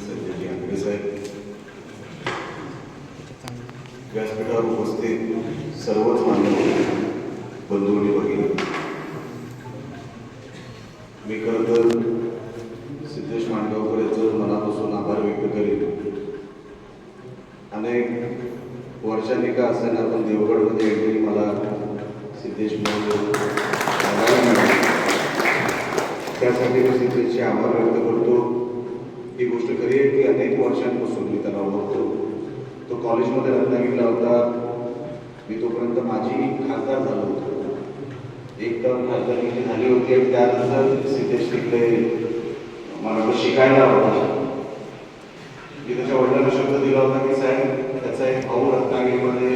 संजयजी आंबे साहेब व्यासपीठावर उपस्थित सर्वच मान्यवर बंधू आणि मी खरं तर सिद्धेश मांडगावकर यांचं मनापासून आभार व्यक्त करीत अनेक वर्षांनी का असताना आपण देवगडमध्ये एंट्री मला सिद्धेश म्हणून त्यासाठी मी सिद्धेशचे आभार व्यक्त करतो. ही गोष्ट खरी आहे की अनेक वर्षांपासून मी त्याला ओळखतो. तो कॉलेजमध्ये रत्नागिरीला होता. मी तोपर्यंत माझी खासदार झालो होतो. एक तर खासदारकी झाली होती आणि त्यानंतर सिद्धेश तिकडे मला शिकायला होता मी त्याच्या वडिलांना शब्द दिला होता की साहेब त्याचा एक भाऊ रत्नागिरीमध्ये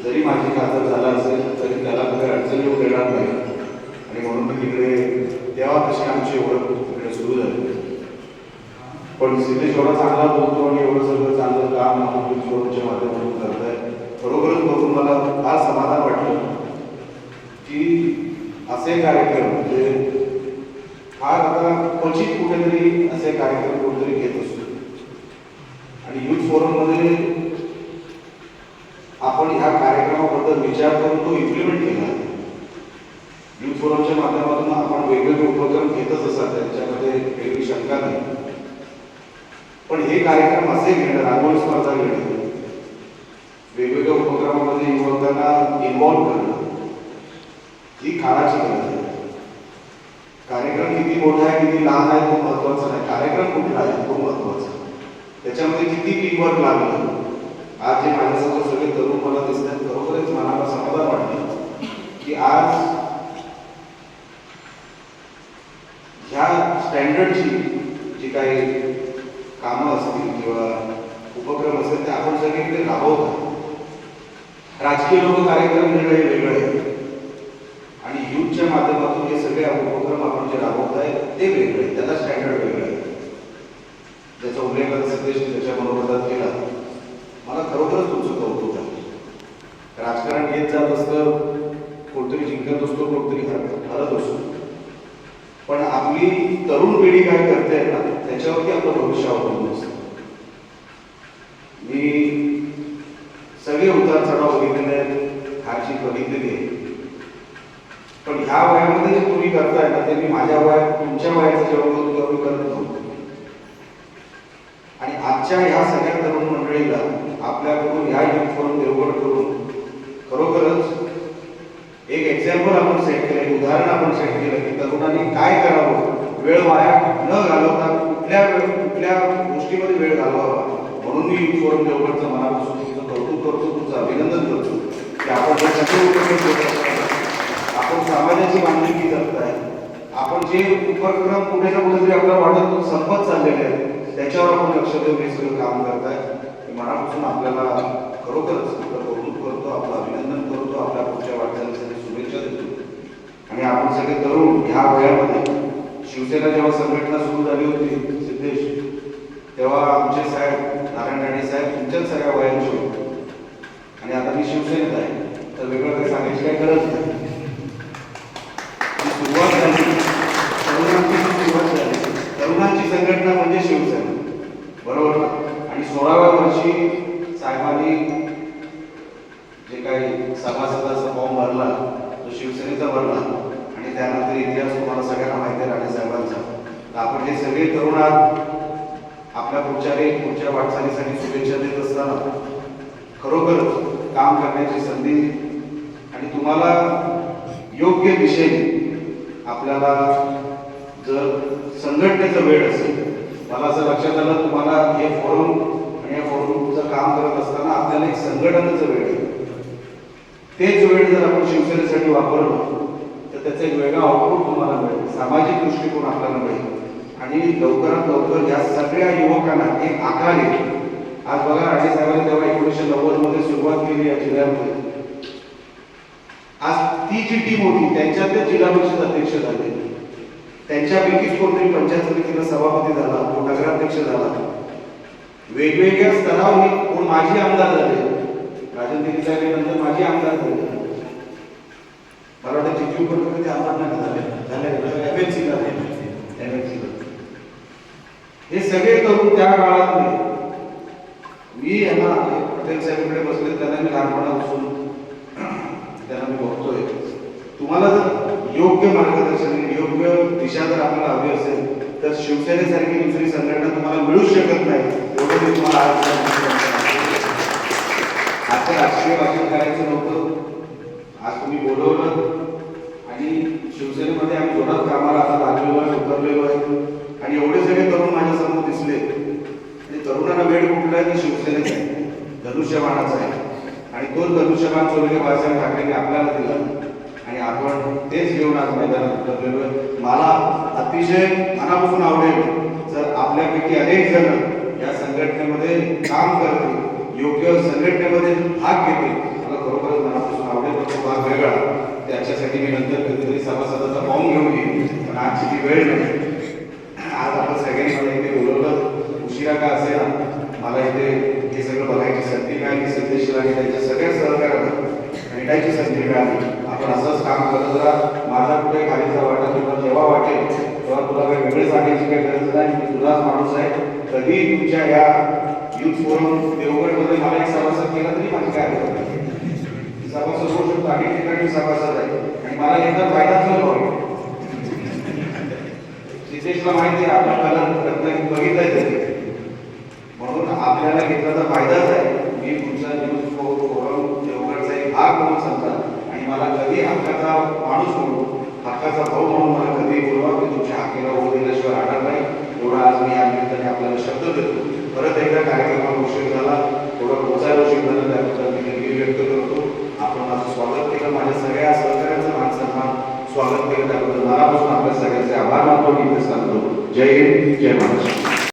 जरी माझी खासदार झाला असेल तरी त्याला काही अडचण येऊ देणार नाही. आणि म्हणून मी तिकडे तेव्हा तशी आमची ओळख पण सिद्धेश एवढा चांगला बोलतो आणि एवढं सगळं चांगलं काम आपण फोनच्या माध्यमातून करताय खरोखरच बघून मला फार समाधान वाटलं. की असे कार्यक्रम म्हणजे फार आता क्वचित कुठेतरी असे कार्यक्रम कुठेतरी घेत असतो. आणि युथ फोरममध्ये आपण ह्या कार्यक्रमाबद्दल विचार करून तो इम्प्लिमेंट केला. युथ फोरमच्या माध्यमातून आपण वेगवेगळे उपक्रम घेतच असतात त्यांच्यामध्ये वेगळी शंका नाही. पण हे कार्यक्रम असे घेणं रांगोळी स्पर्धा घेणं वेगवेगळ्या उपक्रमामध्ये युवकांना इन्व्हॉल्व्ह करणं ही काळाची गरज आहे. कार्यक्रम किती मोठा आहे किती लहान आहे तो महत्त्वाचा नाही. कार्यक्रम कुठला आहे तो महत्त्वाचा त्याच्यामध्ये किती टीमवर्क लागलं. आज जे माझ्यासमोर सगळे तरुण मला दिसतात खरोखरच मनाला समाधान वाटलं की आज ह्या स्टँडर्डची जी काही कामं असतील किंवा उपक्रम असतील ते आपण सगळीकडे राबवतो. राजकीय लोक कार्यक्रम वेगळे वेगळे आहेत. आणि युथच्या माध्यमातून हे सगळे उपक्रम आपण जे राबवत आहे ते वेगळे आहेत. त्याला स्टँडर्ड वेगळं आहे. ज्याचा उल्लेख आता त्याच्या मनोगतात केला. मला खरोखरच तुमचं कौतुक आहे. राजकारण येत जात असतं कोणतरी जिंकत असतो कोणतरी हरत असतो. पण आपली तरुण पिढी काय करते ना त्याच्यावरती आपलं भविष्य अवलंबून असतं. मी सगळे उतार चढाव बघितलेले आहेत हाची बघितलेली आहे पण ह्या वयामध्ये जे तुम्ही करताय ना ते मी माझ्या वयात तुमच्या वयाचं जेवढं होतं मी करत नव्हतो. आणि आजच्या ह्या सगळ्या तरुण मंडळीला आपल्याकडून ह्या युथ फोरम देवगड करून खरोखरच एक एक्झाम्पल आपण सेट केलं एक उदाहरण आपण सेट केलं की तरुणांनी काय करावं? वेळ वाया न घालवता कुठल्या वेळ कुठल्या गोष्टीमध्ये वेळ घालवावा? म्हणून मी फोरम देवगडचं मनापासून तुमचं कौतुक करतो तुमचं अभिनंदन करतो की आपण जे सगळे उपक्रम करत असताना, आपण समाजाची बांधिलकी करताय? आपण जे उपक्रम कुठे ना कुठेतरी आपल्याला वाटत संपत चाललेले आहेत त्याच्यावर आपण लक्ष देऊन हे सगळं काम करताय. मनापासून आपल्याला खरोखरच कौतुक करतो आपलं अभिनंदन करतो आपल्या पुढच्या वाटचालीसाठी शुभेच्छा देतो आणि आपण सगळे तरुण ह्या वयामध्ये शिवसेना जेव्हा संघटना सुरू झाली होती सिद्धेश तेव्हा आमचे साहेब नारायण राणे साहेब तुमच्याच सगळ्या वयांचे होते. आणि आता मी शिवसेनेत आहे तर वेगळं काही सांगायची काही गरज नाही. सुरुवात झाली. तरुणांची सुरुवात झाली. तरुणांची संघटना म्हणजे शिवसेना. बरोबर ना? आणि सोळाव्या वर्षी साहेबांनी जे काही सभासदाचा फॉर्म भरला तो शिवसेनेचा भरला. त्यानंतर इतिहास तुम्हाला सगळ्यांना माहिती आहे राणे साहेबांचा. तर आपण हे सगळे तरुण आहात. आपल्या पुढच्या रे पुढच्या वाटचालीसाठी शुभेच्छा देत असताना खरोखर काम करण्याची संधी आणि तुम्हाला योग्य दिशेने आपल्याला जर संघटनेचा वेळ असेल मला असं लक्षात आलं तुम्हाला हे फोरम आणि या फोरमचं काम करत असताना आपल्याला एक संघटनेचं वेळ तेच वेळ जर आपण शिवसेनेसाठी वापरलो त्याचा एक वेगळा आउटपुट तुम्हाला मिळेल. सामाजिक दृष्टिकोन आपल्याला मिळेल. आणि लवकरात लवकर या सगळ्या युवकांना एक आकार येईल आज बघा राजे साहेबांनी तेव्हा एकोणीसशे नव्वदमध्ये सुरुवात केली या जिल्ह्यामध्ये. आज ती जी टीम होती त्यांच्यातच जिल्हा परिषद अध्यक्ष झाले. त्यांच्यापैकीच कोणतरी पंचायत समितीला सभापती झाला कोण नगराध्यक्ष झाला. वेगवेगळ्या स्तरावर कोण माजी आमदार झाले? राजन दिली साहेबांनंतर माजी आमदार झाले. मला वाटतं चिंचू पण ते आमदार नाही झाले. झाले. एमएलसी झाले. एमएलसी. हे सगळे करून त्या काळात मी यांना पटेल साहेबांकडे बसले त्यांना मी लहानपणापासून त्यांना मी बघतोय. तुम्हाला जर योग्य मार्गदर्शन योग्य दिशा जर आपल्याला हवी असेल तर शिवसेनेसारखी दुसरी संघटना तुम्हाला मिळू शकत नाही. एवढं मी तुम्हाला आज सांगतो. आता राजकीय भाषण करायचं नव्हतं. आज तुम्ही बोलवलं आणि शिवसेनेमध्ये आम्ही जोरात कामाला आता लागलेलो आहे उतरलेलो आहे. आणि एवढे सगळे तरुण माझ्यासमोर दिसले. आणि तरुणांना वेळ कुठला की शिवसेनेचा. आहे धनुष्यबाणाचा आहे. आणि तोच धनुष्यबाण सोडले बाळासाहेब ठाकरेंनी आपल्याला दिला. आणि आपण तेच घेऊन आज मैदानात उतरलेलो आहे. मला अतिशय मनापासून आवडेल जर आपल्यापैकी अनेक जण या संघटनेमध्ये काम करतील योग्य संघटनेमध्ये भाग घेतील. मला खरोखरच भाग वेगळा. त्याच्यासाठी मी नंतर कधीतरी सभासदाचा फॉर्म घेऊन येईन पण आजची ती वेळ नाही. आज आपण सगळ्यांनी मला इथे बोलवलं. उशिरा का असेल मला इथे हे सगळं बघायची संधी मिळाली सिद्धेश्वर आणि त्यांच्या सगळ्या सहकार्याला भेटायची संधी मिळाली. आपण असंच काम करत जरा माझा कुठे खालीचा वाटा तुला जेव्हा वाटेल तेव्हा तुला काही वेगळे सांगायची काही गरज नाही. मी तुलाच माणूस आहे. कधी तुमच्या या युथ फोरम देवगडमध्ये मला एक सभासद केला तरी माझी काय नाही. सभासद होऊ अनेक ठिकाणी सभासद आहे. आणि मला एकदा फायदाच नाही होईल सिद्धेशला माहिती आहे आपण कलर रत्नागिरी बघितलंय तरी म्हणून आपल्याला घेतल्याचा फायदाच आहे. मी तुमचा न्यूज फोरम देवगडचा एक भाग म्हणून समजा आणि मला कधी हक्काचा माणूस म्हणून हक्काचा भाऊ म्हणून मला कधी बोलवा की तुमच्या हाकेला होऊ दिल्याशिवाय राहणार नाही. एवढा आज मी या निमित्ताने आपल्याला शब्द देतो. परत एकदा कार्यक्रमाविषयी जय हिंद जय महाराष्ट्र